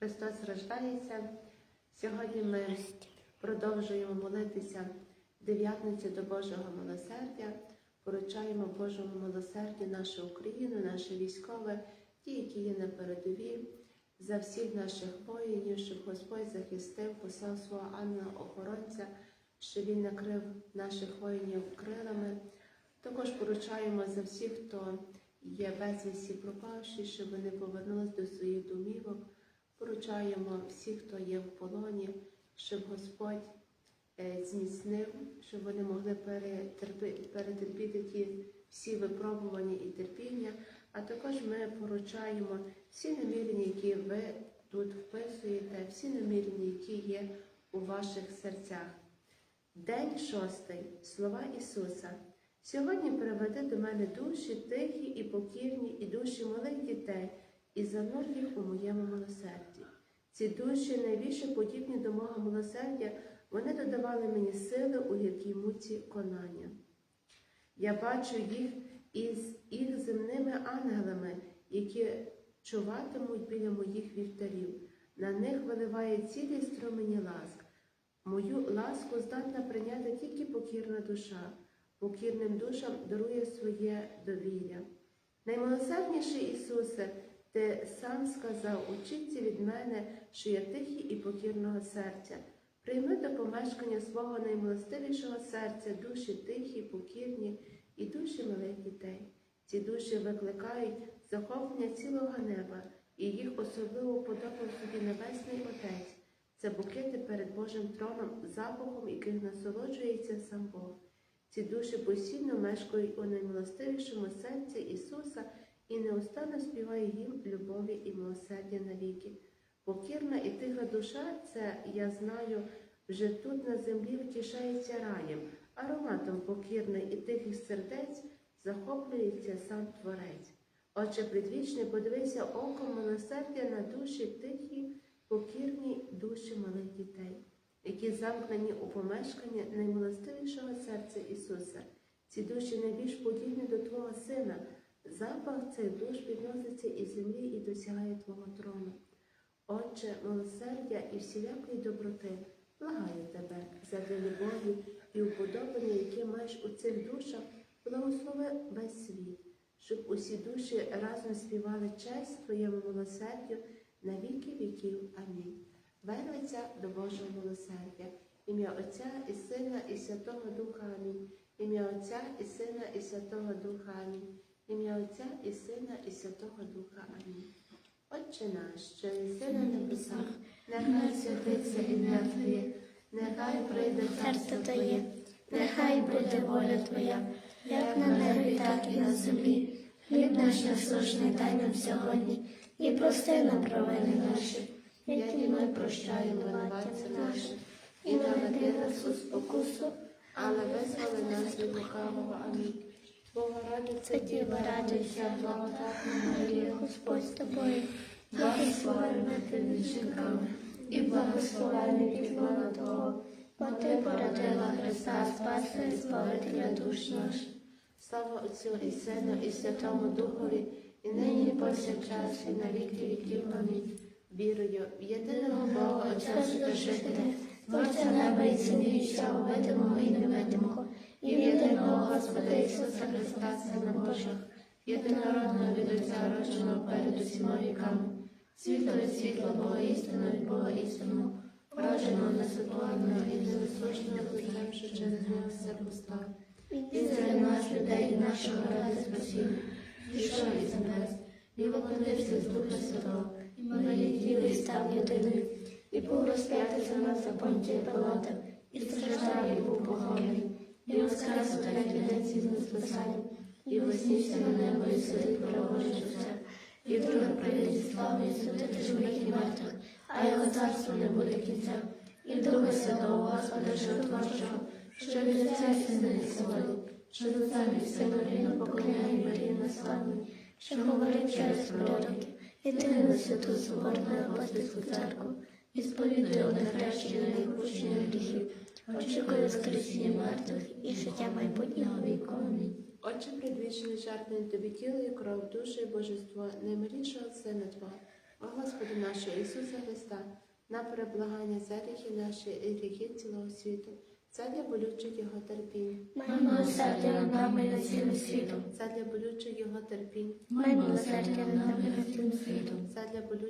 Христос рождається. Сьогодні ми продовжуємо молитися дев'ятниці до Божого милосердя. Поручаємо Божому милосердю нашу Україну, наше військове, ті, які є на передовій, за всіх наших воїнів, щоб Господь захистив, послав свого ангела-охоронця, щоб він накрив наших воїнів крилами. Також поручаємо за всіх, хто є безвісті пропавші, щоб вони повернулись до своїх домівок. Поручаємо всіх, хто є в полоні, щоб Господь е, зміцнив, щоб вони могли перетерпіти ті всі випробування і терпіння. А також ми поручаємо всі намірення, які ви тут вписуєте, всі намірення, які є у ваших серцях. День шостий. Слова Ісуса. Сьогодні приведи до мене душі тихі і покірні, і душі малих дітей, і занур їх у моєму милосерді. Ці душі найбільше подібні до мого милосердя, вони додавали мені сили у гіркій муці конання. Я бачу їх із їх земними ангелами, які чуватимуть біля моїх вівтарів. На них виливає цілі струмені ласк. Мою ласку здатна прийняти тільки покірна душа, покірним душам дарує своє довір'я. Наймилосердніший Ісусе, Ти сам сказав, учіться від мене, що я тихий і покірного серця. Прийми до помешкання свого наймилостивішого серця душі тихі, покірні і душі малих дітей. Ці душі викликають захоплення цілого неба, і їх особливо подобав собі Небесний Отець. Це букети перед Божим троном, запахом, яких насолоджується сам Бог. Ці душі постійно мешкають у наймилостивішому серці Ісуса і неустанно співає їм любові і милосердя навіки. Покірна і тиха душа, це я знаю, вже тут на землі втішається раєм, ароматом покірних і тихих сердець захоплюється сам Творець. Отче предвічний, подивися оком милосердя на душі тихі, покірні душі малих дітей, які замкнені у помешканні наймилостивішого серця Ісуса. Ці душі найбільш подібні до Твого Сина. Запах цих душ підноситься із землі і досягає Твого трону. Отче, милосердя і всілякої доброти, благаю тебе заради любові і уподобання, яке маєш у цих душах, благослови весь світ, щоб усі душі разом співали честь Твоєму милосердю на віки віків. Амінь. Вернеться до Божого милосердя. Ім'я Отця і Сина, і Святого Духа Амінь. Ім'я Отця і Сина, і Святого Духа Амінь. Ім'я Отця і Сина, і Святого Духа Амінь. Отче наш, що єси на небесах, нехай святиться ім'я Твоє, нехай прийде царство Твоє, Нехай буде воля Твоя, як на небі, так і на землі. Хліб наш насущний дай нам сьогодні, і прости нам провини наші, як і ми прощаємо винуватцям нашим, і не веди нас у спокусу, але визволи нас від лукавого. Амінь. Богородиця Діва, радуйся, благодатна Марія, Господь з тобою, благословенна ти між жінками, і благословений підлона Твого, бо ти породила Христа, Спаса і Збавителя душ наших. Слава Отцю і Сину, і Святому Духові, і нині, і повсякчас, і на віки віків. Амінь. Вірую в єдиного Бога, Отця Святошителя, Творця неба і землі, і всього видимого і невидимого, і в єдиного Господа Ісуса Христа, Сина Божого, єдинородного від Отця, родженого перед усіма віками, світло від світла Бога істину родженого несотворного і незаслуженого Богом, що через нього все постав. і серед нас людей і нашого ради спасіння, Пішов із небес, і воплотився з Духа Святого, і Діва і став людиною, і був розп'ятий за нас за понтія Пилата, і страждав, і був похований, і воскрес у третій день з Воскресанням, і вознісся на небо, і сидить праворуч Отця, і вдруге прийде зі славою судити живих і мертвих, а його царство не буде кінця, і Духа Святого Господа Животворчого, що від Отця і Сина і Свободи, що до Царя і Сина рівно поклоняє Марії наславні, що говорить через пророків, і ти на святу соборну апостольську церкву, і сповідує одне хрещення на відпущення гріхів, очікує воскресіння мертвих і життя майбутнього віку. Отче предвічний жертвен тобі тіло і кров, душу і божество, наймилішого Сина Твого, О Господи нашого Ісуса Христа, на переблагання за гріхи наші і гріхи цілого світу, задля болючих Його терпінь, Май милосердя над нами і над цілим світом. задля болючих Його терпінь, Май милосердя над нами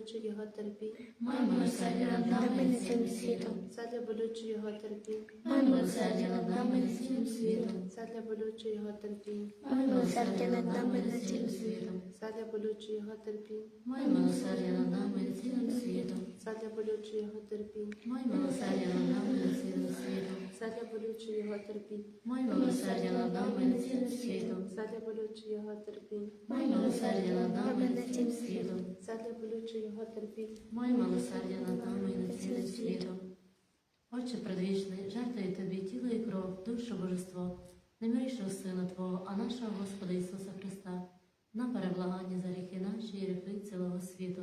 задля Його терпінь, Май милосердя над нами і цілим світом. задля болючих Його терпінь, Май милосердя над нами і цілим світом. задля болючих Його терпінь, Май милосердя над нами і цілим світом. задля болючих Його терпінь, Май милосердя над нами і над світом. Задля болючих Його терпінь, Май милосердя над нами і над цілим світом. задля болючих Його терпінь, Май милосердя над нами і над цілим світом. задля болючих Його терпінь, Май милосердя над нами і над цілим світом. задля болючих Його терпінь, Май милосердя над нами і над цілим світом. Отче предвічний, жертвую тобі тіло і кров, душу божество, немирішого Сина Твого, а нашого Господа Ісуса Христа, на переблагання за гріхи наші і гріхи цілого світу,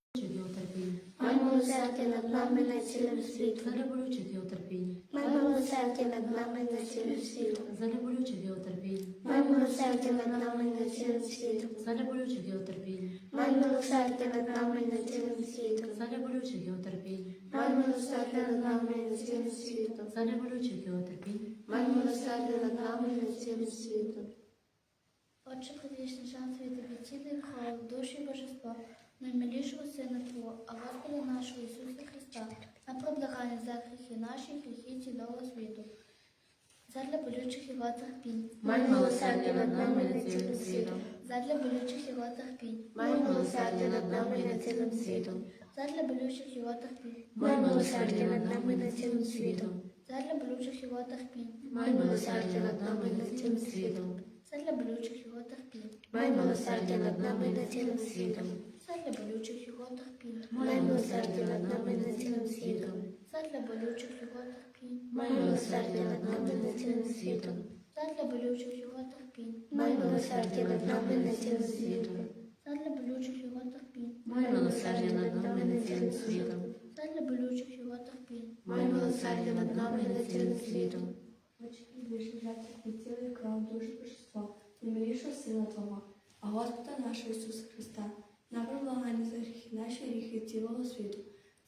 милосердя над нами і над цілим світом, задля болючих його терпінь, май милосердя над нами і над цілим світом, задля болючих його терпінь, май милосердя над нами і над цілим світом, задля болючих його терпінь, май милосердя над нами і над цілим світом, задля болючих його терпінь, май милосердя над нами і над цілим світом, задля болючих його терпінь, май милосердя над нами і над цілим світом. Отче предвічний шанс від кров, душі і божество, наймилішого Сина Твого, а Господа нашого Ісуса Христа, на проблагання за гріхи наші, гріхи цілого світу, задля болючих і його терпінь, Май милосердя над нами і над цілим світом. задля болючих і його терпінь, Май милосердя над нами і над цілим світом. задля болючих і його терпінь, Май милосердя над нами і над цілим світом. задля болючих і його терпінь, Май милосердя над нами і над цілим світом. задля болючих і його терпінь, Май милосердя над нами і над цілим світом. Задля болючих його терпінь, Май милосердя над нами над цілим світом. задля болючих його терпінь. Май милосердя над нами над цілим світом. Задля болючих його терпінь, Май милосердя над нами над цілим світом. задля болючих його терпінь, Май милосердя над нами над цілим світом. задля болючих його терпінь, Май милосердя над нами над цілим світом. Очі більше жертв від цілий кров, душу божество, немилішого Сина Твого, а Господа нашого Ісуса Христа, на проблагання за гріхи наші гріхи цілого світу,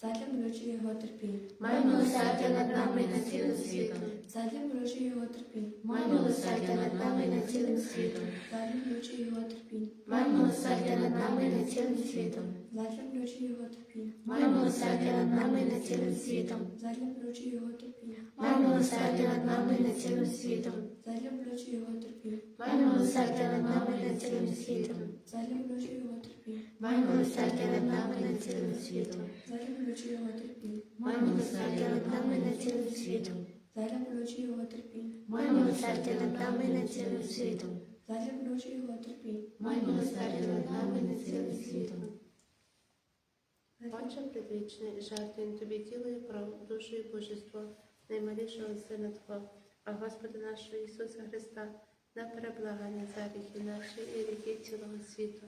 задля болючого Його терпінь, Май милосердя над нами і над цілим світом. задля болючого Його терпінь, Май милосердя над нами і над цілим світом. задля болючого Його терпінь, Май милосердя над нами і над цілим світом. задля болючого Його терпінь, Май милосердя над нами і над цілим світом. задля болючого Його терпінь, Май милосердя над нами і над цілим світом. задля болючого Його терпінь, Май милосердя над нами і над цілим світом. задля болючого Його терпінь, Май милосердя над нами над цілим світом. задля болючого Його терпінь, Май милосердя над нами над цілим світом. задля болючого Його терпінь, Май милосердя над нами над цілим світом. задля болючого Його терпінь. Май милосердя над нами над цілим світом. Отче предвічний, жертвуємо тобі тіло і кров, душу і божество, наймалішого Сина Твого, а Господа нашого Ісуса Христа, на переблагання за гріхи наші і гріхи цілого світу,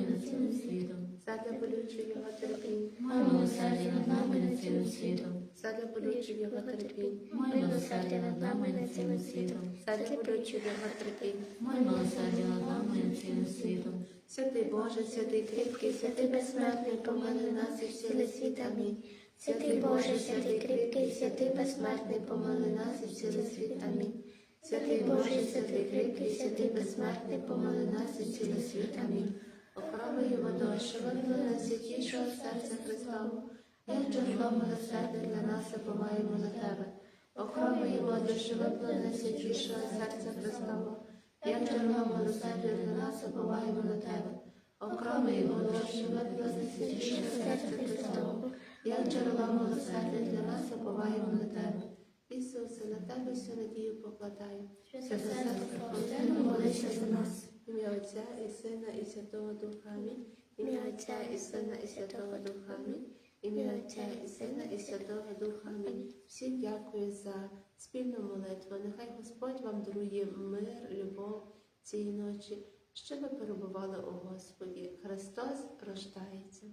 і над цілим світом. задля болючих Його терпінь, Май милосердя над нами над цілим світом. задля болючих Його терпінь, Май милосердя над нами над цілим світом. задля болючих Його терпінь. Май милосердя над нами над цілим світом. Святий Боже, святий кріпкий, святий безсмертний, помили нас і всіли світ. Амінь. Святий Боже, святий кріпкий, святий безсмертний, помили нас і всіли світ. Амінь. Святий Боже, святий кріпкий, святий безсмертний, помили нас і всіли світ. Амінь. Охорони водою, що виплили святішого серця Христового, як джерело милосердя для нас забуваємо на тебе. Охорони воду, що виплили святішого серця Христового, як джерело милосердя для нас забуваємо на тебе. окромий волоші, найблаженнішого серця Христового, як джерела милосердя для нас оповаємо на тебе. Ісусе, на тебе всю надію покладаю. Святе серце серце молися за нас. Ім'я Отця і Сина і Святого Духа. Амінь. Ім'я Отця і Сина і Святого Духа. Амінь. Ім'я Отця і Сина і Святого Духа. Амінь. Всім дякую за спільну молитву. Нехай Господь вам дарує мир, любов цієї ночі, щоб ви перебували у Господі. Христос рождається.